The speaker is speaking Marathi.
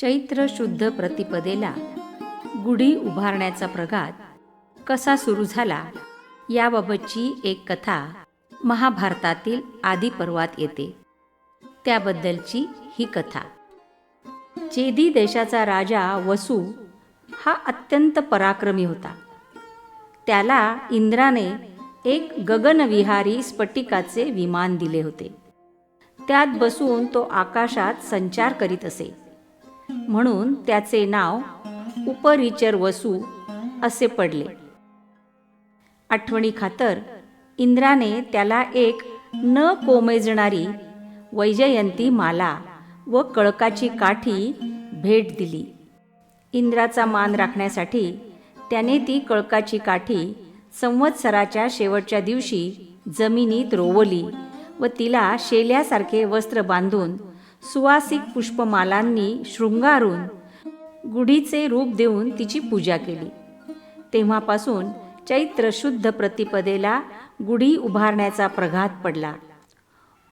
चैत्र शुद्ध प्रतिपदेला गुढी उभारण्याचा प्रघात कसा सुरू झाला याबाबतची एक कथा महाभारतातील आदिपर्वात येते. त्याबद्दलची ही कथा. चेदी देशाचा राजा वसू हा अत्यंत पराक्रमी होता. त्याला इंद्राने एक गगनविहारी स्फटिकाचे विमान दिले होते. त्यात बसून तो आकाशात संचार करीत असे. म्हणून त्याचे नाव उपरिचर वसू असे पडले. आठवणी खातर इंद्राने त्याला एक न कोमेजणारी वैजयंती माला व कळकाची काठी भेट दिली. इंद्राचा मान राखण्यासाठी त्याने ती कळकाची काठी संवत्सराच्या शेवटच्या दिवशी जमिनीत रोवली व तिला शेल्यासारखे वस्त्र बांधून सुवासिक पुष्पमालांनी शृंगारून गुढीचे रूप देऊन तिची पूजा केली. तेव्हापासून चैत्र शुद्ध प्रतिपदेला गुढी उभारण्याचा प्रघात पडला.